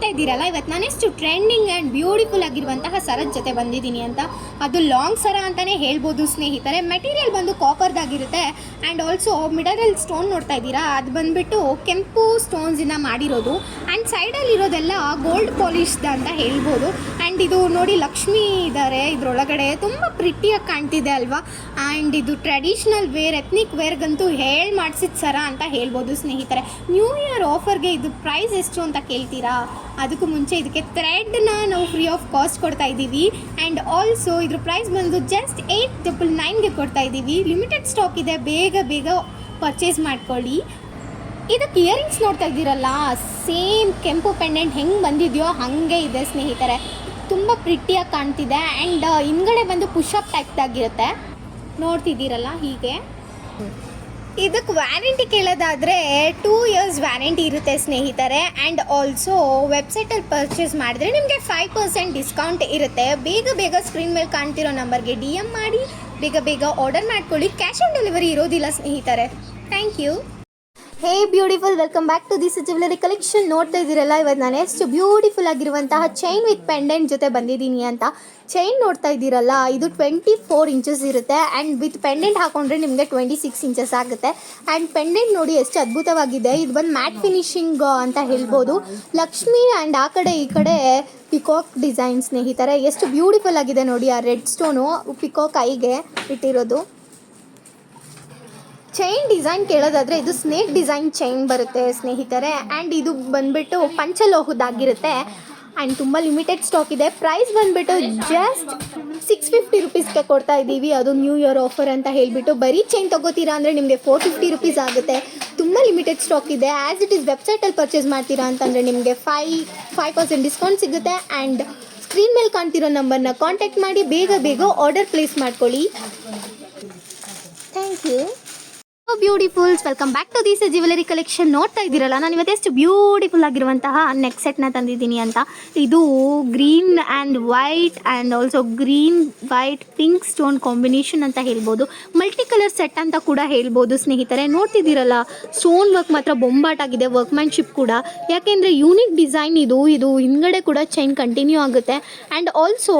ನೋಡ್ತಾ ಇದ್ದೀರಲ್ಲ? ಇವತ್ತು ನಾನು ಎಷ್ಟು ಟ್ರೆಂಡಿಂಗ್ ಆ್ಯಂಡ್ ಬ್ಯೂಟಿಫುಲ್ ಆಗಿರುವಂತಹ ಸರದ ಜೊತೆ ಬಂದಿದ್ದೀನಿ ಅಂತ. ಅದು ಲಾಂಗ್ ಸರ ಅಂತಲೇ ಹೇಳ್ಬೋದು ಸ್ನೇಹಿತರೆ. ಮೆಟೀರಿಯಲ್ ಬಂದು ಕಾಪರ್ದಾಗಿರುತ್ತೆ ಆ್ಯಂಡ್ ಆಲ್ಸೋ ಮಿಡರಲ್ ಸ್ಟೋನ್ ನೋಡ್ತಾ ಇದ್ದೀರಾ? ಅದು ಬಂದುಬಿಟ್ಟು ಕೆಂಪು ಸ್ಟೋನ್ಸಿಂದ ಮಾಡಿರೋದು. ಆ್ಯಂಡ್ ಸೈಡಲ್ಲಿರೋದೆಲ್ಲ ಗೋಲ್ಡ್ ಪಾಲಿಶ್ದ ಅಂತ ಹೇಳ್ಬೋದು. ಆ್ಯಂಡ್ ಇದು ನೋಡಿ ಲಕ್ಷ್ಮಿ ಇದ್ದಾರೆ ಇದರೊಳಗಡೆ ತುಂಬ ಪ್ರಿಟ್ಟಿಯಾಗಿ ಕಾಣ್ತಿದೆ ಅಲ್ವಾ? ಆ್ಯಂಡ್ ಇದು ಟ್ರೆಡಿಷ್ನಲ್ ವೇರ್ ಎತ್ನಿಕ್ ವೇರ್ಗಂತೂ ಹೇಳಿ ಮಾಡಿಸಿದ ಸರ ಅಂತ ಹೇಳ್ಬೋದು ಸ್ನೇಹಿತರೆ. ನ್ಯೂ ಇಯರ್ ಆಫರ್ಗೆ ಇದು ಪ್ರೈಸ್ ಎಷ್ಟು ಅಂತ ಕೇಳ್ತೀರಾ? ಅದಕ್ಕೂ ಮುಂಚೆ ಇದಕ್ಕೆ ಥ್ರೆಡ್ನ ನಾವು ಫ್ರೀ ಆಫ್ ಕಾಸ್ಟ್ ಕೊಡ್ತಾ ಇದ್ದೀವಿ. ಆ್ಯಂಡ್ ಆಲ್ಸೋ ಇದ್ರ ಪ್ರೈಸ್ ಬಂದು ಜಸ್ಟ್ ಏಯ್ಟ್ ಟ್ರಿಪಲ್ ನೈನ್ಗೆ ಕೊಡ್ತಾ ಇದ್ದೀವಿ. ಲಿಮಿಟೆಡ್ ಸ್ಟಾಕ್ ಇದೆ. ಬೇಗ ಬೇಗ ಪರ್ಚೇಸ್ ಮಾಡ್ಕೊಳ್ಳಿ. ಇದಕ್ಕೆ ಇಯರಿಂಗ್ಸ್ ನೋಡ್ತಾ ಇದ್ದೀರಲ್ಲ? ಸೇಮ್ ಕೆಂಪು ಪೆಂಡೆಂಟ್ ಹೆಂಗೆ ಬಂದಿದೆಯೋ ಹಾಗೆ ಇದೆ ಸ್ನೇಹಿತರೆ. ತುಂಬ ಪ್ರಿಟ್ಟಿಯಾಗಿ ಕಾಣ್ತಿದೆ ಆ್ಯಂಡ್ ಹಿಂದ್ಗಡೆ ಬಂದು ಪುಷಪ್ ಟೈಪ್ದಾಗಿರುತ್ತೆ ನೋಡ್ತಿದ್ದೀರಲ್ಲ ಹೀಗೆ. ಇದಕ್ಕೆ ವ್ಯಾರಂಟಿ ಕೇಳೋದಾದರೆ ಟೂ ಇಯರ್ಸ್ ವ್ಯಾರಂಟಿ ಇರುತ್ತೆ ಸ್ನೇಹಿತರೆ ಆ್ಯಂಡ್ ಆಲ್ಸೋ ವೆಬ್ಸೈಟಲ್ಲಿ ಪರ್ಚೇಸ್ ಮಾಡಿದ್ರೆ ನಿಮಗೆ ಫೈವ್ ಪರ್ಸೆಂಟ್ ಡಿಸ್ಕೌಂಟ್ ಇರುತ್ತೆ. ಬೇಗ ಬೇಗ ಸ್ಕ್ರೀನ್ ಮೇಲೆ ಕಾಣ್ತಿರೋ ನಂಬರ್ಗೆ ಡಿ ಎಂ ಮಾಡಿ, ಬೇಗ ಬೇಗ ಆರ್ಡರ್ ಮಾಡ್ಕೊಳ್ಳಿ. ಕ್ಯಾಶ್ ಆನ್ ಡೆಲಿವರಿ ಇರೋದಿಲ್ಲ ಸ್ನೇಹಿತರೆ. Thank you hey beautiful welcome back to this jewellery collection ನೋಡ್ತಾ ಇದ್ದೀರಲ್ಲ, ಇವತ್ತು ನಾನು ಎಷ್ಟು ಬ್ಯೂಟಿಫುಲ್ ಆಗಿರುವಂತಹ ಚೈನ್ ವಿತ್ ಪೆಂಡೆಂಟ್ ಜೊತೆ ಬಂದಿದ್ದೀನಿ ಅಂತ. ಚೈನ್ ನೋಡ್ತಾ ಇದ್ದೀರಲ್ಲ, ಇದು ಟ್ವೆಂಟಿ ಫೋರ್ ಇಂಚಸ್ ಇರುತ್ತೆ. ಆ್ಯಂಡ್ ವಿತ್ ಪೆಂಡೆಂಟ್ ಹಾಕೊಂಡ್ರೆ ನಿಮಗೆ ಟ್ವೆಂಟಿ ಸಿಕ್ಸ್ ಇಂಚಸ್ ಆಗುತ್ತೆ. ಆ್ಯಂಡ್ ಪೆಂಡೆಂಟ್ ನೋಡಿ ಎಷ್ಟು ಅದ್ಭುತವಾಗಿದೆ. ಇದು ಬಂದು ಮ್ಯಾಟ್ ಫಿನಿಶಿಂಗ್ ಅಂತ ಹೇಳ್ಬೋದು. ಲಕ್ಷ್ಮಿ ಆ್ಯಂಡ್ ಆ ಕಡೆ ಈ ಕಡೆ ಪಿಕಾಕ್ ಡಿಸೈನ್ ಸ್ನೇಹಿತರೆ, ಎಷ್ಟು ಬ್ಯೂಟಿಫುಲ್ ಆಗಿದೆ ನೋಡಿ ಆ ರೆಡ್ ಸ್ಟೋನು ಪಿಕಾಕ್ ಐಗೆ ಇಟ್ಟಿರೋದು. ಚೈನ್ ಡಿಸೈನ್ ಕೇಳೋದಾದ್ರೆ ಇದು ಸ್ನೇಕ್ ಡಿಸೈನ್ ಚೈನ್ ಬರುತ್ತೆ ಸ್ನೇಹಿತರೆ. ಆ್ಯಂಡ್ ಇದು ಬಂದ್ಬಿಟ್ಟು ಪಂಚಲೋಹದಾಗಿರುತ್ತೆ. ಆ್ಯಂಡ್ ತುಂಬ ಲಿಮಿಟೆಡ್ ಸ್ಟಾಕ್ ಇದೆ. ಪ್ರೈಸ್ ಬಂದುಬಿಟ್ಟು ಜಸ್ಟ್ ಸಿಕ್ಸ್ ಫಿಫ್ಟಿ ರುಪೀಸ್ಗೆ ಕೊಡ್ತಾ ಇದ್ದೀವಿ. ಅದು ನ್ಯೂ ಇಯರ್ ಆಫರ್ ಅಂತ ಹೇಳಿಬಿಟ್ಟು ಬರೀ ಚೈನ್ ತೊಗೋತೀರಾ ಅಂದರೆ ನಿಮಗೆ ಫೋರ್ ಫಿಫ್ಟಿ ರುಪೀಸ್ ಆಗುತ್ತೆ. ತುಂಬ ಲಿಮಿಟೆಡ್ ಸ್ಟಾಕ್ ಇದೆ. ಆ್ಯಸ್ ಇಟ್ ಈಸ್ ವೆಬ್ಸೈಟಲ್ಲಿ ಪರ್ಚೇಸ್ ಮಾಡ್ತೀರಾ ಅಂತಂದರೆ ನಿಮಗೆ ಫೈ ಫೈವ್ ಪರ್ಸೆಂಟ್ ಡಿಸ್ಕೌಂಟ್ ಸಿಗುತ್ತೆ. ಆ್ಯಂಡ್ ಸ್ಕ್ರೀನ್ ಮೇಲೆ ಕಾಣ್ತಿರೋ ನಂಬರ್ನ ಕಾಂಟ್ಯಾಕ್ಟ್ ಮಾಡಿ, ಬೇಗ ಬೇಗ ಆರ್ಡರ್ ಪ್ಲೇಸ್ ಮಾಡ್ಕೊಳ್ಳಿ. Thank you beautifuls welcome back to this jewellery collection ನೋಡ್ತಾ ಇದ್ದೀರಲ್ಲ, ನಾನು ಇವತ್ತು ಎಷ್ಟು ಬ್ಯೂಟಿಫುಲ್ ಆಗಿರುವಂತಹ ನೆಕ್ ಸೆಟ್ನ ತಂದಿದ್ದೀನಿ ಅಂತ. ಇದು green and white and also green white pink stone combination ಅಂತ ಹೇಳ್ಬೋದು. ಮಲ್ಟಿ ಕಲರ್ ಸೆಟ್ ಅಂತ ಕೂಡ ಹೇಳ್ಬೋದು, ಸ್ನೇಹಿತರೆ. ನೋಡ್ತಿದ್ದೀರಲ್ಲ ಸ್ಟೋನ್ ವರ್ಕ್ ಮಾತ್ರ ಬೊಂಬಾಟಾಗಿದೆ ವರ್ಕ್ಮ್ಯಾನ್ಶಿಪ್ ಕೂಡ. ಯಾಕೆಂದರೆ ಯೂನಿಕ್ ಡಿಸೈನ್ ಇದು ಇದು ಹಿಂದ್ಗಡೆ ಕೂಡ ಚೈನ್ ಕಂಟಿನ್ಯೂ ಆಗುತ್ತೆ. ಆ್ಯಂಡ್ ಆಲ್ಸೋ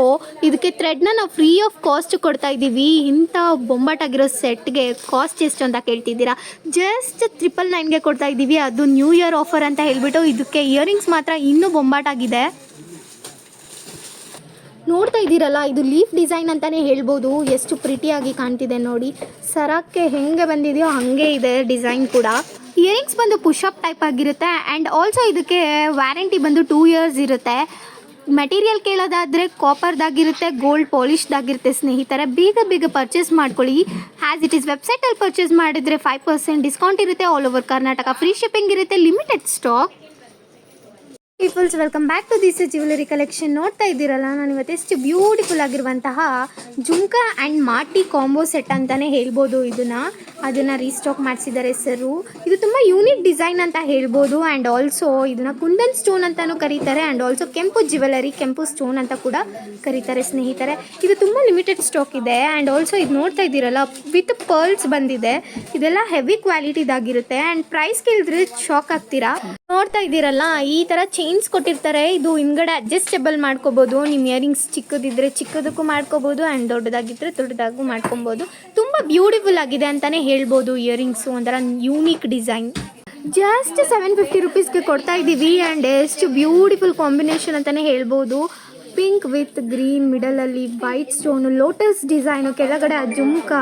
ಇದಕ್ಕೆ ಥ್ರೆಡ್ನ ನಾವು ಫ್ರೀ ಆಫ್ ಕಾಸ್ಟ್ ಕೊಡ್ತಾ ಇದ್ದೀವಿ. ಇಂಥ ಬೊಂಬಾಟಾಗಿರೋ ಸೆಟ್ಗೆ ಕಾಸ್ಟ್ ಎಷ್ಟು ಅಂತ ಕೇಳ್ತಿದ್ದೀರಾ ಜಸ್ಟ್ ತ್ರಿಪಲ್ ನೈನ್ಗೆ ಕೊಡ್ತಾ ಇದ್ದೀವಿ. ಅದು ನ್ಯೂ ಇಯರ್ ಆಫರ್ ಅಂತ ಹೇಳ್ಬಿಟ್ಟು ಇದಕ್ಕೆ ಇಯರಿಂಗ್ಸ್ ಮಾತ್ರ ಇನ್ನೂ ಬೊಂಬಾಟಾಗಿದೆ. ನೋಡ್ತಾ ಇದ್ದೀರಲ್ಲ, ಇದು ಲೀಫ್ ಡಿಸೈನ್ ಅಂತಲೇ ಹೇಳ್ಬೋದು. ಎಷ್ಟು ಪ್ರಿಟಿಯಾಗಿ ಕಾಣ್ತಿದೆ ನೋಡಿ. ಸರಕ್ಕೆ ಹೆಂಗೆ ಬಂದಿದೆಯೋ ಹಾಗೆ ಇದೆ ಡಿಸೈನ್ ಕೂಡ. ಇಯರಿಂಗ್ಸ್ ಬಂದು ಪುಷಪ್ ಟೈಪ್ ಆಗಿರುತ್ತೆ. ಆ್ಯಂಡ್ ಆಲ್ಸೋ ಇದಕ್ಕೆ ವ್ಯಾರಂಟಿ ಬಂದು ಟೂ ಇಯರ್ಸ್ ಇರುತ್ತೆ. ಮೆಟೀರಿಯಲ್ ಕೇಳೋದಾದರೆ ಕಾಪರ್ದಾಗಿರುತ್ತೆ ಗೋಲ್ಡ್ ಪಾಲಿಶ್ದಾಗಿರುತ್ತೆ ಸ್ನೇಹಿತರೆ. ಬೇಗ ಬೇಗ ಪರ್ಚೇಸ್ ಮಾಡ್ಕೊಳ್ಳಿ. ಆ್ಯಸ್ ಇಟ್ ಈಸ್ ವೆಬ್ಸೈಟಲ್ಲಿ ಪರ್ಚೇಸ್ ಮಾಡಿದರೆ ಫೈವ್ ಪರ್ಸೆಂಟ್ ಡಿಸ್ಕೌಂಟ್ ಇರುತ್ತೆ all over Karnataka free shipping ಇರುತ್ತೆ limited stock peoples welcome back to this jewellery collection ನೋಡ್ತಾ ಇದ್ದೀರಲ್ಲ, ನಾನು ಇವತ್ತು ಎಷ್ಟು ಬ್ಯೂಟಿಫುಲ್ ಆಗಿರುವಂತಹ ಜುಮ್ಕಾ ಆ್ಯಂಡ್ ಮಾಟಿ ಕಾಂಬೋ ಸೆಟ್ ಅಂತಲೇ ಹೇಳ್ಬೋದು ಇದನ್ನು. ಅದನ್ನು ರೀಸ್ಟಾಕ್ ಮಾಡಿಸಿದ್ದಾರೆ ಸರ್ ಇದು ತುಂಬ ಯೂನಿಕ್ ಡಿಸೈನ್ ಅಂತ ಹೇಳ್ಬೋದು ಆ್ಯಂಡ್ ಆಲ್ಸೋ ಇದನ್ನು ಕುಂದನ್ ಸ್ಟೋನ್ ಅಂತಲೂ ಕರೀತಾರೆ ಆ್ಯಂಡ್ ಆಲ್ಸೋ ಕೆಂಪು ಜ್ಯುವೆಲರಿ ಕೆಂಪು ಸ್ಟೋನ್ ಅಂತ ಕೂಡ ಕರೀತಾರೆ ಸ್ನೇಹಿತರೆ. ಇದು ತುಂಬ ಲಿಮಿಟೆಡ್ ಸ್ಟಾಕ್ ಇದೆ ಆ್ಯಂಡ್ ಆಲ್ಸೋ ಇದು ನೋಡ್ತಾ ಇದ್ದೀರಲ್ಲ ವಿತ್ ಪರ್ಲ್ಸ್ ಬಂದಿದೆ. ಇದೆಲ್ಲ ಹೆವಿ ಕ್ವಾಲಿಟಿದಾಗಿರುತ್ತೆ ಆ್ಯಂಡ್ ಪ್ರೈಸ್ ಕೇಳಿದ್ರೆ ಶಾಕ್ ಆಗ್ತೀರಾ? ನೋಡ್ತಾ ಇದ್ದೀರಲ್ಲ, ಈ ತರ ಚೈನ್ಸ್ ಕೊಟ್ಟಿರ್ತಾರೆ. ಇದು ಹಿಂದ್ಗಡೆ ಅಡ್ಜಸ್ಟೇಬಲ್ ಮಾಡ್ಕೋಬಹುದು ನಿಮ್ಮ ಇಯರಿಂಗ್ಸ್ ಚಿಕ್ಕದಿದ್ರೆ ಚಿಕ್ಕದಕ್ಕೂ ಮಾಡ್ಕೋಬಹುದು ಅಂಡ್ ದೊಡ್ಡದಾಗಿದ್ರೆ ದೊಡ್ಡದಾಗೂ ಮಾಡ್ಕೊಬೋದು. ತುಂಬಾ ಬ್ಯೂಟಿಫುಲ್ ಆಗಿದೆ ಅಂತಾನೆ ಹೇಳ್ಬೋದು ಇಯರಿಂಗ್ಸ್ ಒಂಥರ unique design just seven fifty ರುಪೀಸ್ಗೆ ಕೊಡ್ತಾ ಇದ್ದೀವಿ ಆ್ಯಂಡ್ ಎಷ್ಟು ಬ್ಯೂಟಿಫುಲ್ ಕಾಂಬಿನೇಷನ್ ಅಂತಲೇ ಹೇಳ್ಬೋದು. ಪಿಂಕ್ ವಿತ್ ಗ್ರೀನ್ ಮಿಡಲಲ್ಲಿ ವೈಟ್ ಸ್ಟೋನು, ಲೋಟಸ್ ಡಿಸೈನು, ಕೆಳಗಡೆ ಆ ಜುಮ್ಕ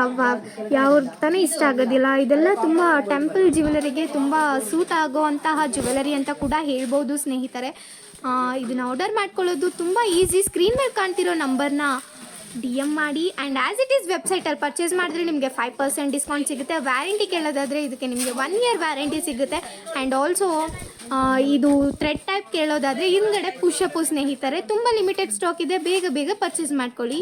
ಯಾವ ತಾನೇ ಇಷ್ಟ ಆಗೋದಿಲ್ಲ. ಇದೆಲ್ಲ ತುಂಬ ಟೆಂಪಲ್ ಜ್ಯುವೆಲರಿಗೆ ತುಂಬ ಸೂಟ್ ಆಗೋವಂತಹ ಜ್ಯುವೆಲರಿ ಅಂತ ಕೂಡ ಹೇಳ್ಬೋದು ಸ್ನೇಹಿತರೆ. ಇದನ್ನ ಆರ್ಡರ್ ಮಾಡ್ಕೊಳ್ಳೋದು ತುಂಬ ಈಸಿ. ಸ್ಕ್ರೀನ್ ಮೇಲೆ ಕಾಣ್ತಿರೋ ನಂಬರ್ನ ಡಿ ಎಂ ಮಾಡಿ ಆ್ಯಂಡ್ ಆ್ಯಸ್ ಇಟ್ ಈಸ್ ವೆಬ್ಸೈಟಲ್ಲಿ ಪರ್ಚೇಸ್ ಮಾಡಿದ್ರೆ ನಿಮಗೆ ಫೈವ್ ಪರ್ಸೆಂಟ್ ಡಿಸ್ಕೌಂಟ್ ಸಿಗುತ್ತೆ. ವ್ಯಾರಂಟಿ ಕೇಳೋದಾದರೆ ಇದಕ್ಕೆ ನಿಮಗೆ ಒನ್ ಇಯರ್ ವ್ಯಾರಂಟಿ ಸಿಗುತ್ತೆ. ಆ್ಯಂಡ್ ಆಲ್ಸೋ ಇದು ಥ್ರೆಡ್ ಟೈಪ್ ಕೇಳೋದಾದರೆ ಹಿಂದ್ಗಡೆ ಪುಷಪು ಸ್ನೇಹಿತರೆ, ತುಂಬ ಲಿಮಿಟೆಡ್ ಸ್ಟಾಕ್ ಇದೆ. ಬೇಗ ಬೇಗ ಪರ್ಚೇಸ್ ಮಾಡ್ಕೊಳ್ಳಿ.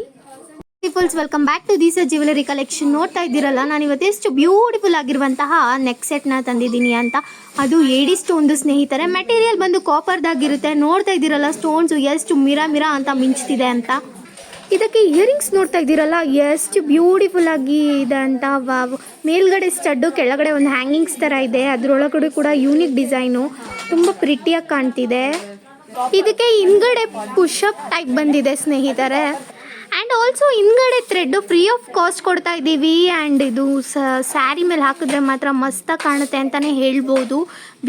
Peoples welcome back to these jewellery collection ನೋಡ್ತಾ ಇದ್ದೀರಲ್ಲ, ನಾನು ಇವತ್ತು ಎಷ್ಟು ಬ್ಯೂಟಿಫುಲ್ ಆಗಿರುವಂತಹ ನೆಕ್ ಸೆಟ್ನ ತಂದಿದ್ದೀನಿ ಅಂತ. ಅದು ಏಡಿ ಸ್ಟೋನ್ದು ಸ್ನೇಹಿತರೆ. ಮೆಟೀರಿಯಲ್ ಬಂದು ಕಾಪರ್ದಾಗಿರುತ್ತೆ ನೋಡ್ತಾ ಇದ್ದೀರಲ್ಲ ಸ್ಟೋನ್ಸು ಎಷ್ಟು ಮಿರಾ ಮಿರಾ ಅಂತ ಮಿಂಚ್ತಿದೆ ಅಂತ. ಇದಕ್ಕೆ ಇಯರಿಂಗ್ಸ್ ನೋಡ್ತಾ ಇದ್ದೀರಲ್ಲ? ಎಷ್ಟು ಬ್ಯೂಟಿಫುಲ್ ಆಗಿ ಇದೆ ಅಂತ. ವಾವ್. ಮೇಲ್ಗಡೆ ಸ್ಟಡ್ಡು ಕೆಳಗಡೆ ಒಂದು ಹ್ಯಾಂಗಿಂಗ್ಸ್ ಥರ ಇದೆ. ಅದರೊಳಗಡೆ ಕೂಡ ಯೂನಿಕ್ ಡಿಸೈನು ತುಂಬ ಪ್ರಿಟಿಯಾಗಿ ಕಾಣ್ತಿದೆ. ಇದಕ್ಕೆ ಹಿಂದ್ಗಡೆ ಪುಷಪ್ ಟೈಪ್ ಬಂದಿದೆ, ಸ್ನೇಹಿತರೆ. ಆ್ಯಂಡ್ ಆಲ್ಸೋ ಹಿಂದ್ಗಡೆ ಥ್ರೆಡ್ಡು ಫ್ರೀ ಆಫ್ ಕಾಸ್ಟ್ ಕೊಡ್ತಾ ಇದ್ದೀವಿ. ಆ್ಯಂಡ್ ಇದು ಸ್ಯಾರಿ ಮೇಲೆ ಹಾಕಿದ್ರೆ ಮಾತ್ರ ಮಸ್ತಾಗಿ ಕಾಣುತ್ತೆ ಅಂತಲೇ ಹೇಳ್ಬೋದು.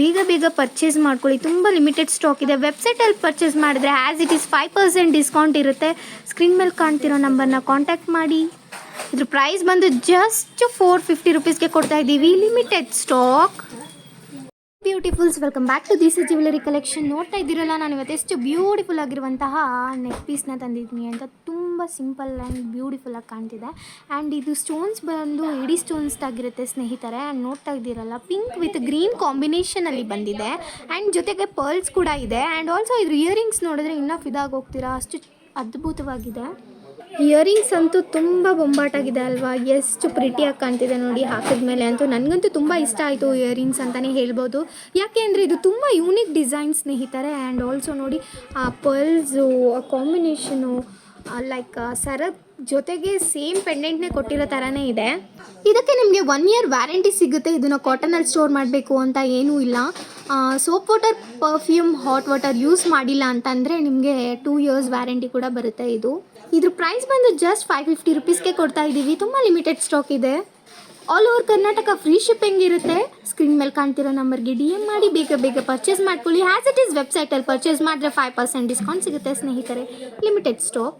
ಬೇಗ ಬೇಗ ಪರ್ಚೇಸ್ ಮಾಡ್ಕೊಳ್ಳಿ. ತುಂಬ ಲಿಮಿಟೆಡ್ ಸ್ಟಾಕ್ ಇದೆ. ವೆಬ್ಸೈಟಲ್ಲಿ ಪರ್ಚೇಸ್ ಮಾಡಿದ್ರೆ as it is five percent discount ಇರುತ್ತೆ. ಸ್ಕ್ರೀನ್ ಮೇಲೆ ಕಾಣ್ತಿರೋ ನಂಬರ್ನ ಕಾಂಟ್ಯಾಕ್ಟ್ ಮಾಡಿ. ಇದ್ರ ಪ್ರೈಸ್ ಬಂದು ಜಸ್ಟ್ ಫೋರ್ ಫಿಫ್ಟಿ ರುಪೀಸ್ಗೆ ಕೊಡ್ತಾ ಇದ್ದೀವಿ. Limited stock beautifuls welcome back to this jewellery collection ನೋಡ್ತಾ ಇದ್ದೀರಲ್ಲ, ನಾನು ಇವತ್ತು ಎಷ್ಟು ಬ್ಯೂಟಿಫುಲ್ ಆಗಿರುವಂತಹ ನೆಕ್ ಪೀಸ್ನ ತಂದಿದ್ದೀನಿ ಅಂತ ತುಂಬ ಸಿಂಪಲ್ ಆ್ಯಂಡ್ ಬ್ಯೂಟಿಫುಲ್ ಆಗಿ ಕಾಣ್ತಿದೆ. ಆ್ಯಂಡ್ ಇದು ಸ್ಟೋನ್ಸ್ ಬಂದು ಇಡೀ ಸ್ಟೋನ್ಸ್ ಆಗಿರುತ್ತೆ ಸ್ನೇಹಿತರೆ. ಆ್ಯಂಡ್ ನೋಡ್ತಾ ಇದ್ದೀರಲ್ಲ ಪಿಂಕ್ ವಿತ್ ಗ್ರೀನ್ ಕಾಂಬಿನೇಷನಲ್ಲಿ ಬಂದಿದೆ. ಆ್ಯಂಡ್ ಜೊತೆಗೆ ಪರ್ಲ್ಸ್ ಕೂಡ ಇದೆ. ಆ್ಯಂಡ್ ಆಲ್ಸೋ ಇದ್ರ ಇಯರಿಂಗ್ಸ್ ನೋಡಿದ್ರೆ ಇನ್ನೂ ಫಿದಾಗಿ ಹೋಗ್ತೀರಾ? ಅಷ್ಟು ಅದ್ಭುತವಾಗಿದೆ. ಇಯರಿಂಗ್ಸ್ ಅಂತೂ ತುಂಬ ಬೊಂಬಾಟಾಗಿದೆ ಅಲ್ವಾ? ಎಷ್ಟು ಪ್ರಿಟಿಯಾಗಿ ಕಾಣ್ತಿದೆ ನೋಡಿ ಹಾಕಿದ್ಮೇಲೆ ಅಂತೂ. ನನಗಂತೂ ತುಂಬ ಇಷ್ಟ ಆಯಿತು ಇಯರಿಂಗ್ಸ್ ಅಂತಲೇ ಹೇಳ್ಬೋದು. ಯಾಕೆ ಅಂದರೆ ಇದು ತುಂಬ ಯೂನಿಕ್ ಡಿಸೈನ್ ಸ್ನೇಹಿತರೆ ಆ್ಯಂಡ್ ಆಲ್ಸೋ ನೋಡಿ ಆ ಪರ್ಲ್ಸು ಕಾಂಬಿನೇಷನು ಲೈಕ್ ಸರ ಜೊತೆಗೆ ಸೇಮ್ ಪೆಂಡೆಂಟ್ನೇ ಕೊಟ್ಟಿರೋ ಥರನೇ ಇದೆ. ಇದಕ್ಕೆ ನಿಮಗೆ ಒನ್ ಇಯರ್ ವ್ಯಾರಂಟಿ ಸಿಗುತ್ತೆ. ಇದನ್ನು ಕಾಟನಲ್ಲಿ ಸ್ಟೋರ್ ಮಾಡಬೇಕು ಅಂತ ಏನೂ ಇಲ್ಲ. Soap water perfume hot water use ಮಾಡಿಲ್ಲ ಅಂತಂದರೆ ನಿಮಗೆ ಟೂ ಇಯರ್ಸ್ ವ್ಯಾರಂಟಿ ಕೂಡ ಬರುತ್ತೆ ಇದು. ಇದ್ರ ಪ್ರೈಸ್ ಬಂದು ಜಸ್ಟ್ ಫೈವ್ ಫಿಫ್ಟಿ ರುಪೀಸ್ಗೆ ಕೊಡ್ತಾ ಇದ್ದೀವಿ ತುಂಬ ಲಿಮಿಟೆಡ್ ಸ್ಟಾಕ್ ಇದೆ. All over Karnataka free shipping ಇರುತ್ತೆ. ಸ್ಕ್ರೀನ್ ಮೇಲೆ ಕಾಣ್ತಿರೋ ನಂಬರ್ಗೆ ಡಿ ಎಂ ಮಾಡಿ, ಬೇಗ ಬೇಗ ಪರ್ಚೇಸ್ ಮಾಡ್ಕೊಳ್ಳಿ. ಆ್ಯಸ್ ಇಟ್ ಈಸ್ ವೆಬ್ಸೈಟಲ್ಲಿ ಪರ್ಚೇಸ್ ಮಾಡಿದ್ರೆ ಫೈವ್ ಪರ್ಸೆಂಟ್ ಡಿಸ್ಕೌಂಟ್ ಸಿಗುತ್ತೆ ಸ್ನೇಹಿತರೆ. ಲಿಮಿಟೆಡ್ ಸ್ಟಾಕ್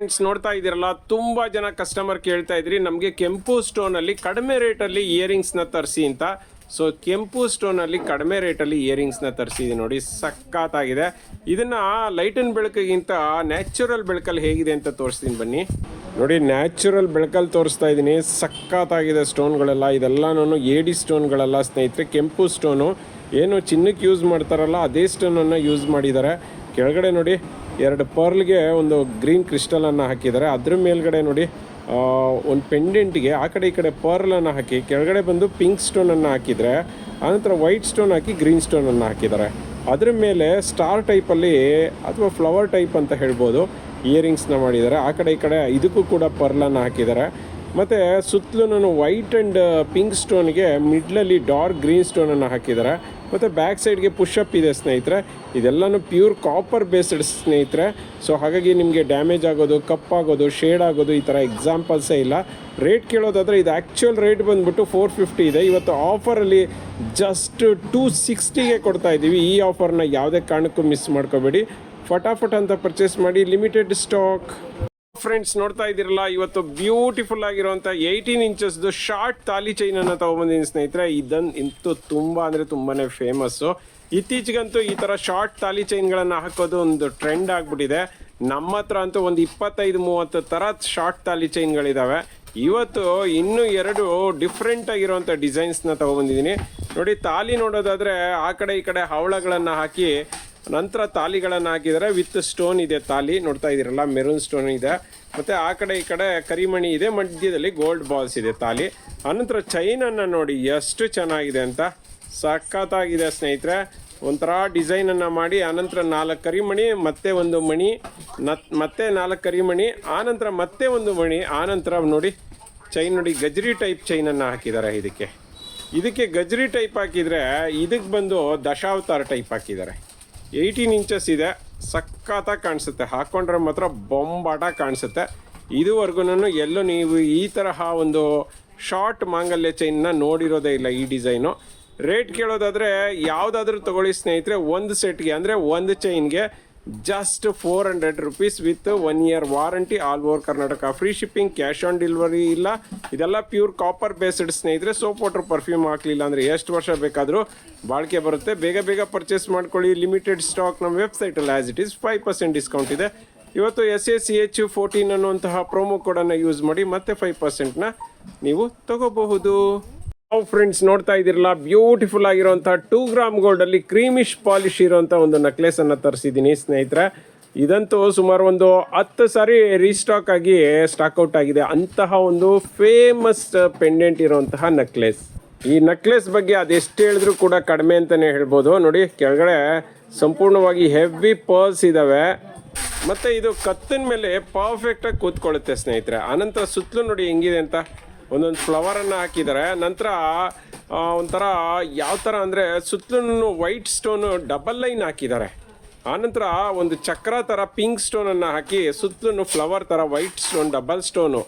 ಫ್ರೆಂಡ್ಸ್ ನೋಡ್ತಾ ಇದ್ದೀರಲ್ಲ, ತುಂಬ ಜನ ಕಸ್ಟಮರ್ ಕೇಳ್ತಾ ಇದ್ರಿ. ನಮಗೆ ಕೆಂಪು ಸ್ಟೋನಲ್ಲಿ ಕಡಿಮೆ ರೇಟಲ್ಲಿ ಇಯರಿಂಗ್ಸ್ನ ತರಿಸಿ ಅಂತ. ಸೊ ಕೆಂಪು ಸ್ಟೋನ್ ಅಲ್ಲಿ ಕಡಿಮೆ ರೇಟಲ್ಲಿ ಇಯರಿಂಗ್ಸ್ನ ತರಿಸಿದೆ ನೋಡಿ. ಸಖತ್ತಾಗಿದೆ. ಇದನ್ನ ಲೈಟ್ ಬೆಳಕಿಗಿಂತ ನ್ಯಾಚುರಲ್ ಬೆಳಕಲ್ಲಿ ಹೇಗಿದೆ ಅಂತ ತೋರಿಸ್ತೀನಿ ಬನ್ನಿ. ನೋಡಿ ನ್ಯಾಚುರಲ್ ಬೆಳಕಲ್ಲಿ ತೋರಿಸ್ತಾ ಇದ್ದೀನಿ. ಸಖತ್ತಾಗಿದೆ ಸ್ಟೋನ್ಗಳೆಲ್ಲ ಇದೆಲ್ಲನೂ ಏಡಿ ಸ್ಟೋನ್ಗಳೆಲ್ಲ ಸ್ನೇಹಿತರೆ. ಕೆಂಪು ಸ್ಟೋನು ಏನು ಚಿನ್ನಕ್ಕೆ ಯೂಸ್ ಮಾಡ್ತಾರಲ್ಲ, ಅದೇ ಸ್ಟೋನನ್ನು ಯೂಸ್ ಮಾಡಿದ್ದಾರೆ. ಕೆಳಗಡೆ ನೋಡಿ, ಎರಡು ಪರ್ಲ್ಗೆ ಒಂದು ಗ್ರೀನ್ ಕ್ರಿಸ್ಟಲನ್ನು ಹಾಕಿದ್ದಾರೆ. ಅದ್ರ ಮೇಲ್ಗಡೆ ನೋಡಿ ಒಂದು ಪೆಂಡೆಂಟ್ಗೆ ಆ ಕಡೆ ಈ ಕಡೆ ಪರ್ಲನ್ನು ಹಾಕಿ, ಕೆಳಗಡೆ ಬಂದು ಪಿಂಕ್ ಸ್ಟೋನನ್ನು ಹಾಕಿದರೆ ಆನಂತರ ವೈಟ್ ಸ್ಟೋನ್ ಹಾಕಿ ಗ್ರೀನ್ ಸ್ಟೋನನ್ನು ಹಾಕಿದ್ದಾರೆ. ಅದರ ಮೇಲೆ ಸ್ಟಾರ್ ಟೈಪಲ್ಲಿ ಅಥವಾ ಫ್ಲವರ್ ಟೈಪ್ ಅಂತ ಹೇಳ್ಬೋದು ಇಯರಿಂಗ್ಸ್ನ ಮಾಡಿದ್ದಾರೆ. ಆ ಕಡೆ ಈ ಕಡೆ ಇದಕ್ಕೂ ಕೂಡ ಪರ್ಲನ್ನು ಹಾಕಿದ್ದಾರೆ. ಮತ್ತು ಸುತ್ತಲೂ ನಾನು ವೈಟ್ ಆ್ಯಂಡ್ ಪಿಂಕ್ ಸ್ಟೋನ್ಗೆ ಮಿಡ್ಲಲ್ಲಿ ಡಾರ್ಕ್ ಗ್ರೀನ್ ಸ್ಟೋನನ್ನು ಹಾಕಿದ್ದಾರೆ. ಮತ್ತು ಬ್ಯಾಕ್ ಸೈಡ್ಗೆ ಪುಷಪ್ ಇದೆ, ಸ್ನೇಹಿತರೆ. ಇದೆಲ್ಲನೂ ಪ್ಯೂರ್ ಕಾಪರ್ ಬೇಸ್ಡ್ ಸ್ನೇಹಿತರೆ. ಸೊ ಹಾಗಾಗಿ ನಿಮಗೆ ಡ್ಯಾಮೇಜ್ ಆಗೋದು ಕಪ್ಪಾಗೋದು ಶೇಡ್ ಆಗೋದು ಈ ಥರ ಎಕ್ಸಾಂಪಲ್ಸೇ ಇಲ್ಲ. ರೇಟ್ ಕೇಳೋದಾದರೆ ಇದು ಆ್ಯಕ್ಚುಯಲ್ ರೇಟ್ ಬಂದ್ಬಿಟ್ಟು ಫೋರ್ ಫಿಫ್ಟಿ ಇದೆ. ಇವತ್ತು ಆಫರಲ್ಲಿ ಜಸ್ಟ್ ಟೂ ಸಿಕ್ಸ್ಟಿಗೆ ಕೊಡ್ತಾ ಇದ್ದೀವಿ. ಈ ಆಫರ್ನ ಯಾವುದೇ ಕಾರಣಕ್ಕೂ ಮಿಸ್ ಮಾಡ್ಕೋಬೇಡಿ. ಫಟಾಫಟ್ ಅಂತ ಪರ್ಚೇಸ್ ಮಾಡಿ ಲಿಮಿಟೆಡ್ ಸ್ಟಾಕ್ ಫ್ರೆಂಡ್ಸ್, ನೋಡ್ತಾ ಇದ್ದೀರಲ್ಲ, ಇವತ್ತು ಬ್ಯೂಟಿಫುಲ್ ಆಗಿರುವಂಥ ಏಯ್ಟೀನ್ ಇಂಚಸ್ದು ಶಾರ್ಟ್ ತಾಲಿ ಚೈನ್ ಅನ್ನ ತಗೊಂಬಂದಿದ್ದೀನಿ ಸ್ನೇಹಿತರೆ. ಇದನ್ ಇಂತೂ ತುಂಬ ಅಂದರೆ ತುಂಬಾನೇ ಫೇಮಸ್ಸು ಇತ್ತೀಚೆಗಂತೂ ಈ ಥರ ಶಾರ್ಟ್ ತಾಲಿ ಚೈನ್ಗಳನ್ನು ಹಾಕೋದು ಒಂದು ಟ್ರೆಂಡ್ ಆಗಿಬಿಟ್ಟಿದೆ. ನಮ್ಮ ಹತ್ರ ಅಂತೂ ಒಂದು ಇಪ್ಪತ್ತೈದು, ಮೂವತ್ತು ಥರ ಶಾರ್ಟ್ ತಾಲಿ ಚೈನ್ಗಳಿದ್ದಾವೆ ಇವತ್ತು ಇನ್ನೂ ಎರಡು ಡಿಫ್ರೆಂಟ್ ಆಗಿರುವಂಥ ಡಿಸೈನ್ಸ್ನ ತಗೊಬಂದಿದ್ದೀನಿ. ನೋಡಿ, ತಾಲಿ ನೋಡೋದಾದರೆ ಆ ಕಡೆ ಈ ಕಡೆ ಹವಳಗಳನ್ನು ಹಾಕಿ ನಂತರ ತಾಲಿಗಳನ್ನು ಹಾಕಿದರೆ ವಿತ್ ಸ್ಟೋನ್ ಇದೆ ತಾಲಿ. ನೋಡ್ತಾ ಇದ್ದೀರಲ್ಲ ಮೆರೂನ್ ಸ್ಟೋನ್ ಇದೆ. ಮತ್ತು ಆ ಕಡೆ ಈ ಕಡೆ ಕರಿಮಣಿ ಇದೆ, ಮಧ್ಯದಲ್ಲಿ ಗೋಲ್ಡ್ ಬಾಲ್ಸ್ ಇದೆ ತಾಲಿ. ಅನಂತರ ಚೈನನ್ನು ನೋಡಿ, ಎಷ್ಟು ಚೆನ್ನಾಗಿದೆ ಅಂತ. ಸಖತ್ತಾಗಿದೆ ಸ್ನೇಹಿತರೆ. ಒಂಥರ ಡಿಸೈನನ್ನು ಮಾಡಿ ಆನಂತರ ನಾಲ್ಕು ಕರಿಮಣಿ, ಮತ್ತೆ ಒಂದು ಮಣಿ, ನತ್, ಮತ್ತೆ ನಾಲ್ಕು ಕರಿಮಣಿ, ಆನಂತರ ಮತ್ತೆ ಒಂದು ಮಣಿ, ಆನಂತರ ನೋಡಿ ಚೈನ್ ನೋಡಿ, ಗಜ್ರಿ ಟೈಪ್ ಚೈನನ್ನು ಹಾಕಿದ್ದಾರೆ ಇದಕ್ಕೆ. ಇದಕ್ಕೆ ಗಜ್ರಿ ಟೈಪ್ ಹಾಕಿದರೆ, ಇದಕ್ಕೆ ಬಂದು ದಶಾವತಾರ ಟೈಪ್ ಹಾಕಿದ್ದಾರೆ. ಏಯ್ಟೀನ್ ಇಂಚಸ್ ಇದೆ, ಸಖತ್ತಾಗಿ ಕಾಣಿಸುತ್ತೆ. ಹಾಕ್ಕೊಂಡ್ರೆ ಮಾತ್ರ ಬೊಂಬಾಟ ಕಾಣಿಸುತ್ತೆ. ಇದುವರೆಗೂ ಎಲ್ಲೂ ನೀವು ಈ ತರಹ ಒಂದು ಶಾರ್ಟ್ ಮಾಂಗಲ್ಯ ಚೈನ್ನ ನೋಡಿರೋದೇ ಇಲ್ಲ ಈ ಡಿಸೈನು. ರೇಟ್ ಕೇಳೋದಾದರೆ, ಯಾವುದಾದ್ರೂ ತಗೊಳ್ಳಿ ಸ್ನೇಹಿತರೆ, ಒಂದು ಸೆಟ್ಗೆ, ಅಂದರೆ ಒಂದು ಚೈನ್ಗೆ just four hundred rupees with one year warranty all over Karnataka free shipping cash on delivery ಇಲ್ಲ. ಇದೆಲ್ಲ ಪ್ಯೂರ್ ಕಾಪರ್ ಬೇಸ್ಡ್ ಸ್ನೇಹಿತರೆ ಸೋಪ್ ವಾಟರ್ ಪರ್ಫ್ಯೂಮ್ ಹಾಕಲಿಲ್ಲ ಅಂದರೆ ಎಷ್ಟು ವರ್ಷ ಬೇಕಾದರೂ ಬಾಳಿಕೆ ಬರುತ್ತೆ. ಬೇಗ ಬೇಗ ಪರ್ಚೇಸ್ ಮಾಡ್ಕೊಳ್ಳಿ. ಲಿಮಿಟೆಡ್ ಸ್ಟಾಕ್ ನಮ್ಮ ವೆಬ್ಸೈಟಲ್ಲಿ as it is five percent discount ಇದೆ. ಇವತ್ತು S A C H fourteen ಅನ್ನುವಂತಹ ಪ್ರೋಮೋ ಕೋಡನ್ನು ಯೂಸ್ ಮಾಡಿ ಮತ್ತೆ ಫೈವ್ ಪರ್ಸೆಂಟ್ನ ನೀವು ತಗೋಬಹುದು. ಫ್ರೆಂಡ್ಸ್ ನೋಡ್ತಾ ಇದ್ದೀರಲ್ಲ ಬ್ಯೂಟಿಫುಲ್ ಆಗಿರುವಂಥ ಟೂ ಗ್ರಾಮ್ ಗೋಲ್ಡ್ ಅಲ್ಲಿ ಕ್ರೀಮಿಶ್ ಪಾಲಿಶ್ ಇರುವಂಥ ಒಂದು ನೆಕ್ಲೆಸ್ ಅನ್ನ ತರಿಸಿದ್ದೀನಿ, ಸ್ನೇಹಿತರೆ. ಇದಂತೂ ಸುಮಾರು ಒಂದು ಹತ್ತು ಸಾರಿ ರೀಸ್ಟಾಕ್ ಆಗಿ ಸ್ಟಾಕ್ ಔಟ್ ಆಗಿದೆ. ಅಂತಹ ಒಂದು ಫೇಮಸ್ ಪೆಂಡೆಂಟ್ ಇರುವಂತಹ ನೆಕ್ಲೆಸ್ ಈ ನೆಕ್ಲೆಸ್ ಬಗ್ಗೆ ಅದೆಷ್ಟು ಹೇಳಿದ್ರು ಕೂಡ ಕಡಿಮೆ ಅಂತಲೇ ಹೇಳ್ಬೋದು. ನೋಡಿ, ಕೆಳಗಡೆ ಸಂಪೂರ್ಣವಾಗಿ ಹೆವಿ ಪರ್ಲ್ಸ್ ಇದ್ದಾವೆ ಮತ್ತೆ ಇದು ಕತ್ತಿನ ಮೇಲೆ ಪರ್ಫೆಕ್ಟ್ ಆಗಿ ಕೂತ್ಕೊಳ್ಳುತ್ತೆ, ಸ್ನೇಹಿತರೆ. ಆನಂತರ ಸುತ್ತಲೂ ನೋಡಿ ಹೆಂಗಿದೆ ಅಂತ. ಒಂದೊಂದು ಫ್ಲವರ್ ಅನ್ನ ಹಾಕಿದ್ದಾರೆ ನಂತರ ಒಂಥರ ಯಾವ ಥರ ಅಂದರೆ ಸುತ್ತಲೂ ವೈಟ್ ಸ್ಟೋನು ಡಬಲ್ ಲೈನ್ ಹಾಕಿದ್ದಾರೆ ಆನಂತರ ಒಂದು ಚಕ್ರ ಥರ ಪಿಂಕ್ ಸ್ಟೋನನ್ನು ಹಾಕಿ ಸುತ್ತಲೂ ಫ್ಲವರ್ ಥರ white stone double stone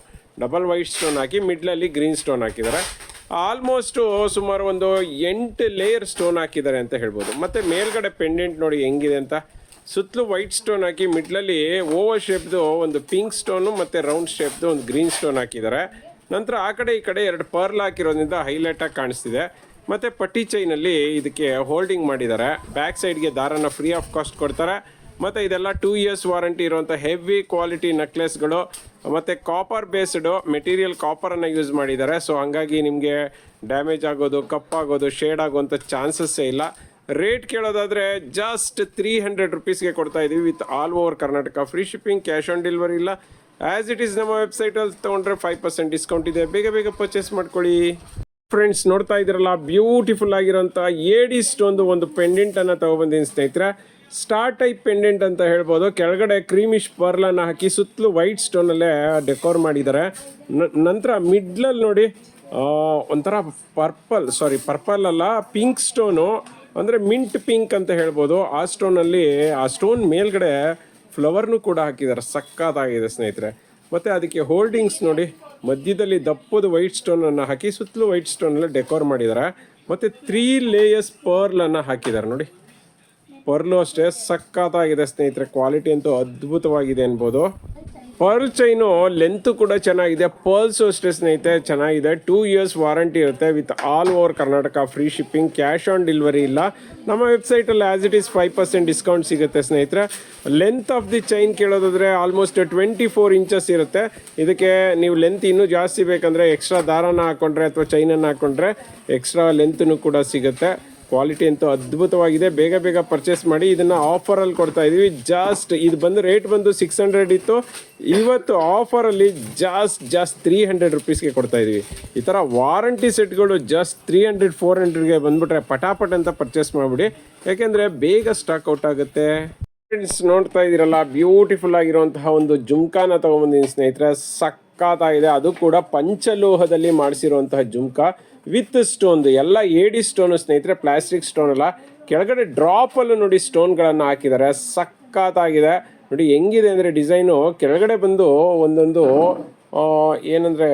double white stone ಹಾಕಿ ಮಿಡ್ಲಲ್ಲಿ ಗ್ರೀನ್ ಸ್ಟೋನ್ ಹಾಕಿದ್ದಾರೆ ಆಲ್ಮೋಸ್ಟು ಸುಮಾರು ಒಂದು ಎಂಟು ಲೇಯರ್ ಸ್ಟೋನ್ ಹಾಕಿದ್ದಾರೆ ಅಂತ ಹೇಳ್ಬೋದು. ಮತ್ತು ಮೇಲ್ಗಡೆ ಪೆಂಡೆಂಟ್ ನೋಡಿ ಹೆಂಗಿದೆ ಅಂತ. ಸುತ್ತಲೂ ವೈಟ್ ಸ್ಟೋನ್ ಹಾಕಿ ಮಿಡ್ಲಲ್ಲಿ ಓವರ್ ಶೇಪ್ದು ಒಂದು ಪಿಂಕ್ ಸ್ಟೋನು ಮತ್ತು ರೌಂಡ್ ಶೇಪ್ದು ಒಂದು ಗ್ರೀನ್ ಸ್ಟೋನ್ ಹಾಕಿದ್ದಾರೆ ನಂತರ ಆ ಕಡೆ ಈ ಕಡೆ ಎರಡು ಪರ್ಲ್ ಹಾಕಿರೋದ್ರಿಂದ ಹೈಲೈಟಾಗಿ ಕಾಣಿಸ್ತಿದೆ. ಮತ್ತು ಪಟ್ಟಿ ಚೈನಲ್ಲಿ ಇದಕ್ಕೆ ಹೋಲ್ಡಿಂಗ್ ಮಾಡಿದ್ದಾರೆ. ಬ್ಯಾಕ್ ಸೈಡ್ಗೆ ದಾರನ ಫ್ರೀ ಆಫ್ ಕಾಸ್ಟ್ ಕೊಡ್ತಾರೆ. ಮತ್ತು ಇದೆಲ್ಲ ಟೂ ಇಯರ್ಸ್ ವಾರಂಟಿ ಇರುವಂಥ ಹೆವಿ ಕ್ವಾಲಿಟಿ ನೆಕ್ಲೆಸ್ಗಳು ಮತ್ತು ಕಾಪರ್ ಬೇಸ್ಡು ಮೆಟೀರಿಯಲ್ ಕಾಪರನ್ನು ಯೂಸ್ ಮಾಡಿದ್ದಾರೆ. ಸೊ ಹಂಗಾಗಿ ನಿಮಗೆ ಡ್ಯಾಮೇಜ್ ಆಗೋದು ಕಪ್ಪಾಗೋದು ಶೇಡ್ ಆಗೋವಂಥ ಚಾನ್ಸಸ್ಸೇ ಇಲ್ಲ. ರೇಟ್ ಕೇಳೋದಾದರೆ ಜಸ್ಟ್ ತ್ರೀ ಹಂಡ್ರೆಡ್ ರುಪೀಸ್ಗೆ ಕೊಡ್ತಾ ಇದೀವಿ with all over Karnataka free shipping cash on delivery ಇಲ್ಲ. ಆ್ಯಸ್ ಇಟ್ ಈಸ್ ನಮ್ಮ ವೆಬ್ಸೈಟಲ್ಲಿ ತೊಗೊಂಡ್ರೆ ಫೈವ್ ಪರ್ಸೆಂಟ್ ಡಿಸ್ಕೌಂಟ್ ಇದೆ. ಬೇಗ ಬೇಗ ಪರ್ಚೇಸ್ ಮಾಡ್ಕೊಳ್ಳಿ. ಫ್ರೆಂಡ್ಸ್ ನೋಡ್ತಾ ಇದ್ದೀರಲ್ಲ ಬ್ಯೂಟಿಫುಲ್ ಆಗಿರೋಂಥ ಏಡಿ ಸ್ಟೋನ್ದು ಒಂದು ಪೆಂಡೆಂಟನ್ನು ತೊಗೊಬಂದಿನಿ ಸ್ನೇಹಿತರೆ. ಸ್ಟಾರ್ ಟೈಪ್ ಪೆಂಡೆಂಟ್ ಅಂತ ಹೇಳ್ಬೋದು. ಕೆಳಗಡೆ ಕ್ರೀಮಿಶ್ ಪರ್ಲನ್ನು ಹಾಕಿ ಸುತ್ತಲೂ ವೈಟ್ ಸ್ಟೋನಲ್ಲೇ ಡೆಕೋರ್ ಮಾಡಿದ್ದಾರೆ. ನಂತರ ಮಿಡ್ಲಲ್ಲಿ ನೋಡಿ ಒಂಥರ ಪರ್ಪಲ್ ಸಾರಿ ಪರ್ಪಲ್ ಅಲ್ಲ ಪಿಂಕ್ ಸ್ಟೋನು ಅಂದರೆ ಮಿಂಟ್ ಪಿಂಕ್ ಅಂತ ಹೇಳ್ಬೋದು. ಆ ಸ್ಟೋನಲ್ಲಿ ಆ ಸ್ಟೋನ್ ಮೇಲ್ಗಡೆ ಫ್ಲವರ್ನು ಕೂಡ ಹಾಕಿದ್ದಾರೆ. ಸಕ್ಕತ್ತಾಗಿದೆ ಸ್ನೇಹಿತರೆ. ಮತ್ತು ಅದಕ್ಕೆ ಹೋಲ್ಡಿಂಗ್ಸ್ ನೋಡಿ, ಮಧ್ಯದಲ್ಲಿ ದಪ್ಪದ ವೈಟ್ ಸ್ಟೋನನ್ನು ಹಾಕಿ, ಸುತ್ತಲೂ ವೈಟ್ ಸ್ಟೋನಲ್ಲಿ ಡೆಕೋರ್ ಮಾಡಿದ್ದಾರೆ. ಮತ್ತು ತ್ರೀ ಲೇಯರ್ಸ್ ಪರ್ಲನ್ನು ಹಾಕಿದ್ದಾರೆ ನೋಡಿ. ಪರ್ಲು ಅಷ್ಟೇ ಸಕ್ಕತ್ತಾಗಿದೆ ಸ್ನೇಹಿತರೆ. ಕ್ವಾಲಿಟಿ ಅಂತೂ ಅದ್ಭುತವಾಗಿದೆ ಅನ್ಬೋದು. ಪರ್ಲ್ ಚೈನು ಲೆಂತ್ ಕೂಡ ಚೆನ್ನಾಗಿದೆ. ಪರ್ಲ್ಸ್ ಅಷ್ಟೇ ಸ್ನೇಹಿತೆ ಚೆನ್ನಾಗಿದೆ. ಟೂ ಇಯರ್ಸ್ ವಾರಂಟಿ ಇರುತ್ತೆ. With all over Karnataka free shipping cash on delivery ಇಲ್ಲ. ನಮ್ಮ ವೆಬ್ಸೈಟಲ್ಲಿ as it is five percent discount ಸಿಗುತ್ತೆ ಸ್ನೇಹಿತರೆ. ಲೆಂತ್ ಆಫ್ ದಿ ಚೈನ್ ಕೇಳೋದಾದರೆ ಆಲ್ಮೋಸ್ಟ್ ಟ್ವೆಂಟಿ ಫೋರ್ ಇಂಚಸ್ ಇರುತ್ತೆ. ಇದಕ್ಕೆ ನೀವು ಲೆಂತ್ ಇನ್ನೂ ಜಾಸ್ತಿ ಬೇಕಂದರೆ ಎಕ್ಸ್ಟ್ರಾ ದಾರನ ಹಾಕ್ಕೊಂಡ್ರೆ ಅಥವಾ ಚೈನನ್ನು ಹಾಕ್ಕೊಂಡ್ರೆ ಎಕ್ಸ್ಟ್ರಾ ಲೆಂತ್ನು ಕೂಡ ಸಿಗುತ್ತೆ. ಕ್ವಾಲಿಟಿ ಅಂತೂ ಅದ್ಭುತವಾಗಿದೆ. ಬೇಗ ಬೇಗ ಪರ್ಚೇಸ್ ಮಾಡಿ ಇದನ್ನು ಆಫರಲ್ಲಿ ಕೊಡ್ತಾ ಇದ್ದೀವಿ ಜಾಸ್ಟ್ ಇದು ಬಂದು ರೇಟ್ ಬಂದು ಸಿಕ್ಸ್ ಹಂಡ್ರೆಡ್ ಇತ್ತು. ಇವತ್ತು ಆಫರಲ್ಲಿ ಜಾಸ್ಟ್ ಜಾಸ್ಟ್ ತ್ರೀ ಹಂಡ್ರೆಡ್ ರುಪೀಸ್ಗೆ ಕೊಡ್ತಾ ಇದ್ದೀವಿ ಈ ಥರ ವಾರಂಟಿ ಸೆಟ್ಗಳು ಜಸ್ಟ್ ತ್ರೀ ಹಂಡ್ರೆಡ್ ಫೋರ್ ಹಂಡ್ರೆಡ್ಗೆ ಬಂದುಬಿಟ್ರೆ ಪಟಾಪಟ್ ಅಂತ ಪರ್ಚೇಸ್ ಮಾಡಿಬಿಡಿ. ಯಾಕೆಂದರೆ ಬೇಗ ಸ್ಟಾಕ್ ಔಟ್ ಆಗುತ್ತೆ. ಫ್ರೆಂಡ್ಸ್ ನೋಡ್ತಾ ಇದ್ದೀರಲ್ಲ ಬ್ಯೂಟಿಫುಲ್ ಆಗಿರುವಂತಹ ಒಂದು ಜುಮ್ಕಾನ ತೊಗೊಂಬಂದಿದ್ದೀನಿ ಸ್ನೇಹಿತರೆ. ಸಕ್ಕತ್ತಾಗಿದೆ ಅದು ಕೂಡ ಪಂಚಲೋಹದಲ್ಲಿ ಮಾಡಿಸಿರುವಂತಹ ಜುಮ್ಕಾ. ವಿತ್ ಸ್ಟೋನ್, ಎಲ್ಲ ಏಡಿ ಸ್ಟೋನು ಸ್ನೇಹಿತರೆ, ಪ್ಲಾಸ್ಟಿಕ್ ಸ್ಟೋನ್ ಅಲ್ಲ ಕೆಳಗಡೆ ಅಲ್ಲಿ ನೋಡಿ ಸ್ಟೋನ್ಗಳನ್ನು ಹಾಕಿದ್ದಾರೆ. ಸಕ್ಕತ್ತಾಗಿದೆ ನೋಡಿ ಹೆಂಗಿದೆ ಅಂದರೆ ಡಿಸೈನು. ಕೆಳಗಡೆ ಬಂದು ಒಂದೊಂದು ಏನಂದ್ರೆ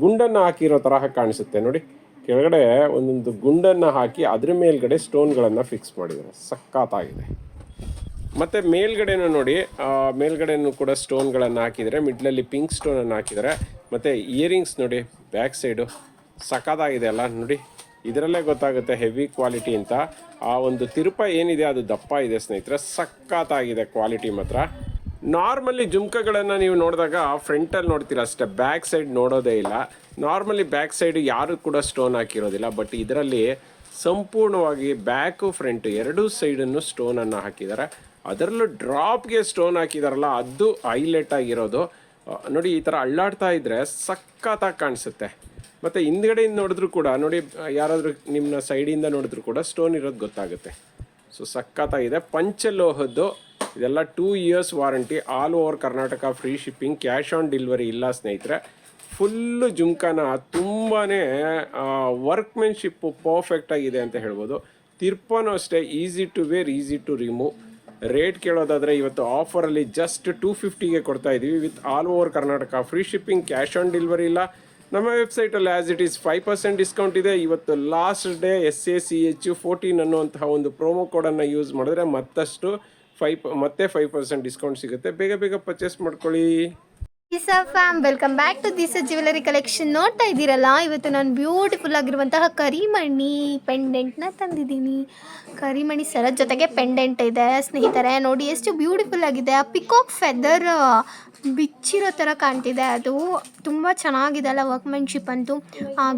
ಗುಂಡನ್ನು ಹಾಕಿರೋ ತರಹ ಕಾಣಿಸುತ್ತೆ. ನೋಡಿ, ಕೆಳಗಡೆ ಒಂದೊಂದು ಗುಂಡನ್ನು ಹಾಕಿ ಅದ್ರ ಮೇಲ್ಗಡೆ ಸ್ಟೋನ್ಗಳನ್ನು ಫಿಕ್ಸ್ ಮಾಡಿದ್ದಾರೆ. ಸಕ್ಕತ್ತಾಗಿದೆ ಮತ್ತು ಮೇಲ್ಗಡೆನೂ ನೋಡಿ ಮೇಲ್ಗಡೆನೂ ಕೂಡ ಸ್ಟೋನ್ಗಳನ್ನು ಹಾಕಿದರೆ ಮಿಡ್ಲಲ್ಲಿ ಪಿಂಕ್ ಸ್ಟೋನನ್ನು ಹಾಕಿದ್ದಾರೆ. ಮತ್ತು ಇಯರಿಂಗ್ಸ್ ನೋಡಿ, ಬ್ಯಾಕ್ ಸೈಡು. ಸಖತ್ತಾಗಿದೆ ಅಲ್ಲ, ನೋಡಿ. ಇದರಲ್ಲೇ ಗೊತ್ತಾಗುತ್ತೆ ಹೆವಿ ಕ್ವಾಲಿಟಿ ಅಂತ. ಆ ಒಂದು ತಿರುಪ ಏನಿದೆ, ಅದು ದಪ್ಪ ಇದೆ ಸ್ನೇಹಿತರೆ. ಸಖತ್ತಾಗಿದೆ ಕ್ವಾಲಿಟಿ ಮಾತ್ರ. ನಾರ್ಮಲಿ ಜುಮ್ಕಗಳನ್ನು ನೀವು ನೋಡಿದಾಗ ಫ್ರಂಟಲ್ಲಿ ನೋಡ್ತೀರ ಅಷ್ಟೇ ಬ್ಯಾಕ್ ಸೈಡ್ ನೋಡೋದೇ ಇಲ್ಲ. ನಾರ್ಮಲಿ ಬ್ಯಾಕ್ ಸೈಡ್ ಯಾರು ಕೂಡ ಸ್ಟೋನ್ ಹಾಕಿರೋದಿಲ್ಲ ಬಟ್ ಇದರಲ್ಲಿ ಸಂಪೂರ್ಣವಾಗಿ ಬ್ಯಾಕು ಫ್ರಂಟ್ ಎರಡೂ ಸೈಡನ್ನು ಸ್ಟೋನನ್ನು ಹಾಕಿದ್ದಾರೆ. ಅದರಲ್ಲೂ ಡ್ರಾಪ್ಗೆ ಸ್ಟೋನ್ ಹಾಕಿದಾರಲ್ಲ, ಅದು ಹೈಲೈಟ್ ಆಗಿರೋದು. ನೋಡಿ, ಈ ಥರ ಅಳ್ಳಾಡ್ತಾ ಇದ್ರೆ ಸಖತ್ತಾಗಿ ಕಾಣಿಸುತ್ತೆ. ಮತ್ತು ಹಿಂದ್ಗಡೆಯಿಂದ ನೋಡಿದ್ರು ಕೂಡ, ನೋಡಿ, ಯಾರಾದರೂ ನಿಮ್ಮನ್ನ ಸೈಡಿಂದ ನೋಡಿದ್ರು ಕೂಡ ಸ್ಟೋನ್ ಇರೋದು ಗೊತ್ತಾಗುತ್ತೆ. ಸೊ ಸಖತ್ತಾಗಿದೆ. ಪಂಚಲೋಹದ್ದು, ಇದೆಲ್ಲ two years warranty all over Karnataka free shipping cash on delivery ಇಲ್ಲ ಸ್ನೇಹಿತರೆ. ಫುಲ್ಲು ಜುಮ್ಕಾನ ತುಂಬಾ ವರ್ಕ್ಮೆನ್ಶಿಪ್ಪು ಪರ್ಫೆಕ್ಟ್ ಆಗಿದೆ ಅಂತ ಹೇಳ್ಬೋದು. ತಿರ್ಪನೂ ಅಷ್ಟೇ easy to wear easy to remove rate ಕೇಳೋದಾದರೆ ಇವತ್ತು ಆಫರಲ್ಲಿ ಜಸ್ಟ್ ಟೂ ಫಿಫ್ಟಿಗೆ ಕೊಡ್ತಾ ಇದ್ದೀವಿ with all over Karnataka free shipping cash on delivery ಇಲ್ಲ. ನಮ್ಮ ವೆಬ್ಸೈಟಲ್ಲಿ as it is five percent discount ಇದೆ. ಇವತ್ತು last day S A C H fourteen ಅನ್ನುವಂತಹ ಒಂದು ಪ್ರೋಮೋ ಕೋಡನ್ನು ಯೂಸ್ ಮಾಡಿದ್ರೆ ಮತ್ತಷ್ಟು ಫೈವ್ ಮತ್ತೆ ಫೈವ್ ಪರ್ಸೆಂಟ್ ಡಿಸ್ಕೌಂಟ್ ಸಿಗುತ್ತೆ. ಬೇಗ ಬೇಗ ಪರ್ಚೇಸ್ ಮಾಡ್ಕೊಳ್ಳಿ. Fam welcome back to this jewellery collection ನೋಡ್ತಾ ಇದ್ದೀರಲ್ಲ, ಇವತ್ತು ನಾನು ಬ್ಯೂಟಿಫುಲ್ ಆಗಿರುವಂತಹ ಕರಿಮಣಿ ಪೆಂಡೆಂಟ್ನ ತಂದಿದ್ದೀನಿ. ಕರಿಮಣಿ ಸರ ಜೊತೆಗೆ ಪೆಂಡೆಂಟ್ ಇದೆ. ಸ್ನೇಹಿತರೆ, ನೋಡಿ ಎಷ್ಟು ಬ್ಯೂಟಿಫುಲ್ ಆಗಿದೆ. ಆ ಪಿಕಾಕ್ ಫೆದರ್ ಬಿಚ್ಚಿರೋ ಥರ ಕಾಣ್ತಿದೆ. ಅದು ತುಂಬ ಚೆನ್ನಾಗಿದೆ ಅಲ್ಲ ವರ್ಕ್ಮೆನ್ಶಿಪ್ ಅಂತೂ.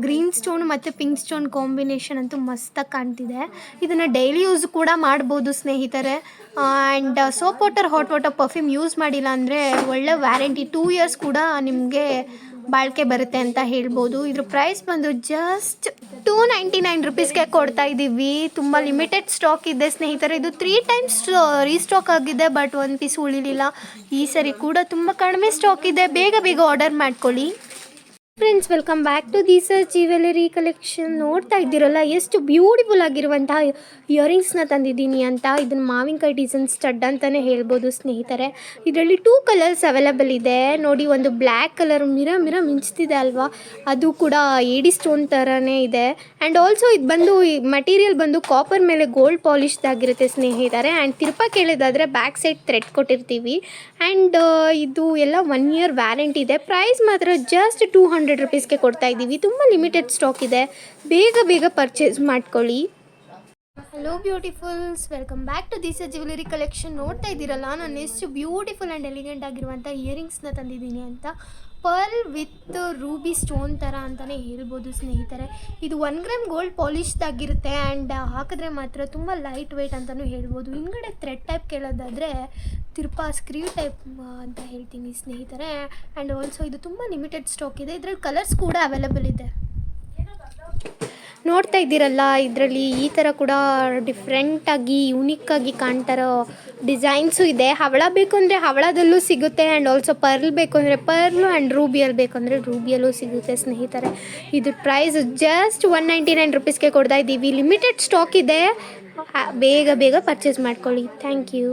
ಗ್ರೀನ್ ಸ್ಟೋನ್ ಮತ್ತು ಪಿಂಕ್ ಸ್ಟೋನ್ ಕಾಂಬಿನೇಷನ್ ಅಂತೂ ಮಸ್ತಾಗಿ ಕಾಣ್ತಿದೆ. ಇದನ್ನು ಡೈಲಿ ಯೂಸ್ ಕೂಡ ಮಾಡ್ಬೋದು ಸ್ನೇಹಿತರೆ. And soap water hot water perfume use ಮಾಡಿಲ್ಲ ಅಂದರೆ ಒಳ್ಳೆ ವ್ಯಾರಂಟಿ ಟೂ ಇಯರ್ಸ್ ಕೂಡ ನಿಮಗೆ ಬಾಳಿಕೆ ಬರುತ್ತೆ ಅಂತ ಹೇಳ್ಬೋದು. ಇದ್ರ ಪ್ರೈಸ್ ಬಂದು ಜಸ್ಟ್ ಟೂ ನೈಂಟಿ ನೈನ್ ರುಪೀಸ್ಗೆ ಕೊಡ್ತಾ ಇದ್ದೀವಿ ತುಂಬ ಲಿಮಿಟೆಡ್ ಸ್ಟಾಕ್ ಇದೆ ಸ್ನೇಹಿತರೆ. ಇದು ತ್ರೀ ಟೈಮ್ಸ್ ರೀಸ್ಟಾಕ್ ಆಗಿದೆ ಬಟ್ ಒನ್ ಪೀಸ್ ಉಳಿಲಿಲ್ಲ. ಈ ಸರಿ ಕೂಡ ತುಂಬ ಕಡಿಮೆ ಸ್ಟಾಕ್ ಇದೆ. ಬೇಗ ಬೇಗ ಆರ್ಡರ್ ಮಾಡ್ಕೊಳ್ಳಿ. Friends welcome back to this jewellery collection ನೋಡ್ತಾ ಇದ್ದೀರಲ್ಲ, ಎಷ್ಟು ಬ್ಯೂಟಿಫುಲ್ ಆಗಿರುವಂತಹ ಇಯರಿಂಗ್ಸ್ನ ತಂದಿದ್ದೀನಿ ಅಂತ. ಇದನ್ನ ಮಾವಿನಕಾಯಿ ಡಿಸೈನ್ ಸ್ಟಡ್ ಅಂತಲೇ ಹೇಳ್ಬೋದು ಸ್ನೇಹಿತರೆ. ಇದರಲ್ಲಿ ಟೂ ಕಲರ್ಸ್ ಅವೈಲಬಲ್ ಇದೆ. ನೋಡಿ, ಒಂದು ಬ್ಲ್ಯಾಕ್ ಕಲರ್ ಮಿರ ಮಿರ ಮಿಂಚ್ತಿದೆ ಅಲ್ವಾ? ಅದು ಕೂಡ ಏಡಿ ಸ್ಟೋನ್ ಥರನೇ ಇದೆ. ಆ್ಯಂಡ್ ಆಲ್ಸೋ ಇದು ಬಂದು ಮಟೀರಿಯಲ್ ಬಂದು ಕಾಪರ್ ಮೇಲೆ ಗೋಲ್ಡ್ ಪಾಲಿಷ್ದಾಗಿರುತ್ತೆ ಸ್ನೇಹಿತರೆ. ಆ್ಯಂಡ್ ತಿರುಪಾ ಕೇಳೋದಾದರೆ ಬ್ಯಾಕ್ ಸೈಡ್ ಥ್ರೆಡ್ ಕೊಟ್ಟಿರ್ತೀವಿ. ಆ್ಯಂಡ್ ಇದು ಎಲ್ಲ ಒನ್ ಇಯರ್ ವ್ಯಾರಂಟಿ ಇದೆ. ಪ್ರೈಸ್ ಮಾತ್ರ ಜಸ್ಟ್ ಟೂ ಹಂಡ್ರೆಡ್ ರುಪೀಸ್ಗೆ ಕೊಡ್ತಾ ಇದ್ದೀವಿ. ತುಂಬ ಲಿಮಿಟೆಡ್ ಸ್ಟಾಕ್ ಇದೆ. ಬೇಗ ಬೇಗ ಪರ್ಚೇಸ್ ಮಾಡ್ಕೊಳ್ಳಿ. Hello beautifuls welcome back to this jewellery collection ನೋಡ್ತಾ ಇದ್ದೀರಲ್ಲ, ನಾನು ಎಷ್ಟು ಬ್ಯೂಟಿಫುಲ್ ಆ್ಯಂಡ್ ಎಲಿಗೆಂಟ್ ಆಗಿರುವಂಥ ಇಯರಿಂಗ್ಸ್ನ ತಂದಿದ್ದೀನಿ ಅಂತ. ಪರ್ಲ್ ವಿತ್ ರೂಬಿ ಸ್ಟೋನ್ ಥರ ಅಂತಲೇ ಹೇಳ್ಬೋದು ಸ್ನೇಹಿತರೆ. ಇದು ಒನ್ ಗ್ರಾಮ್ ಗೋಲ್ಡ್ ಪಾಲಿಶ್ದಾಗಿರುತ್ತೆ ಆ್ಯಂಡ್ ಹಾಕಿದ್ರೆ ಮಾತ್ರ ತುಂಬ ಲೈಟ್ ವೆಯ್ಟ್ ಅಂತಲೂ ಹೇಳ್ಬೋದು. ಹಿಂಗಡೆ ಥ್ರೆಡ್ ಟೈಪ್ ಕೇಳೋದಾದರೆ ತಿರ್ಪಾ ಸ್ಕ್ರೀವ್ ಟೈಪ್ ಅಂತ ಹೇಳ್ತೀನಿ ಸ್ನೇಹಿತರೆ. ಆ್ಯಂಡ್ ಆಲ್ಸೋ ಇದು ತುಂಬ ಲಿಮಿಟೆಡ್ ಸ್ಟಾಕ್ ಇದೆ. ಇದರಲ್ಲಿ ಕಲರ್ಸ್ ಕೂಡ ಅವೈಲಬಲ್ ಇದೆ. ನೋಡ್ತಾ ಇದ್ದೀರಲ್ಲ, ಇದರಲ್ಲಿ ಈ ಥರ ಕೂಡ ಡಿಫ್ರೆಂಟಾಗಿ ಯೂನಿಕ್ಕಾಗಿ ಕಾಣ್ತಾರೋ ಡಿಸೈನ್ಸು ಇದೆ. ಹವಳ ಬೇಕು ಅಂದರೆ ಹವಳದಲ್ಲೂ ಸಿಗುತ್ತೆ ಆ್ಯಂಡ್ ಆಲ್ಸೋ ಪರ್ಲ್ ಬೇಕು ಅಂದರೆ ಪರ್ಲು ಆ್ಯಂಡ್ ರೂಬಿಯಲ್ಲಿ ಬೇಕು ಅಂದರೆ ರೂಬಿಯಲ್ಲೂ ಸಿಗುತ್ತೆ ಸ್ನೇಹಿತರೆ. ಇದು price just one ninety nine ರುಪೀಸ್ಗೆ ಕೊಡ್ತಾ ಇದ್ದೀವಿ. ಲಿಮಿಟೆಡ್ ಸ್ಟಾಕ್ ಇದೆ. ಬೇಗ ಬೇಗ ಪರ್ಚೇಸ್ ಮಾಡ್ಕೊಳ್ಳಿ. Thank you